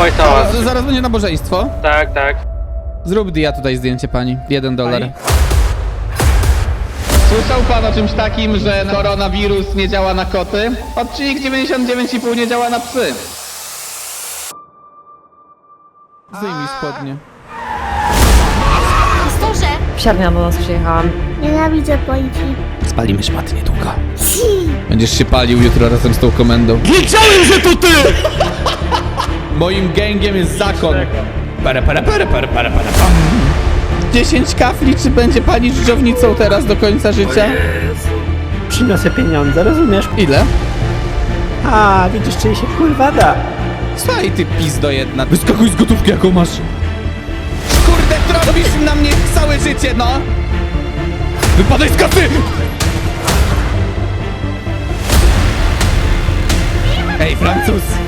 Oj, to. Z- Zaraz będzie nabożeństwo. Tak, tak. Zrób dia tutaj zdjęcie pani. Jeden dolar. Słyszał pan o czymś takim, że koronawirus nie działa na koty? Odcinek 99,5 nie działa na psy. Zdejmij spodnie. Pastorze! Psiarnia do nas przyjechałam. Nienawidzę policji. Spalimy szmaty niedługo. Będziesz się palił jutro razem z tą komendą. Wiedziałem, że to ty! Moim gęgiem jest zakon. Para, para, para, para, para, para, pam. 10 kafli, czy będzie pani dżdżownicą teraz do końca życia? Przyniosę pieniądze, rozumiesz? Ile? A, widzisz, czyli się kurwa da. Słuchaj ty pizdo jedna. Wyskakuj z gotówki jaką masz. Kurde, trąbisz na mnie całe życie, no! Wypadaj z kasy! Ej, Francuz!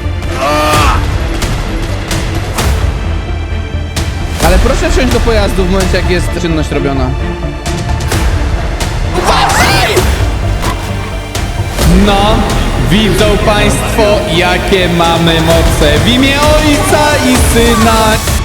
Proszę wsiąść do pojazdu w momencie, jak jest czynność robiona. Uważaj! No, widzą Państwo, jakie mamy moce w imię Ojca i Syna.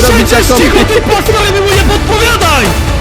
Robić jaką... Cicho, ty posłowie, mu nie podpowiadaj!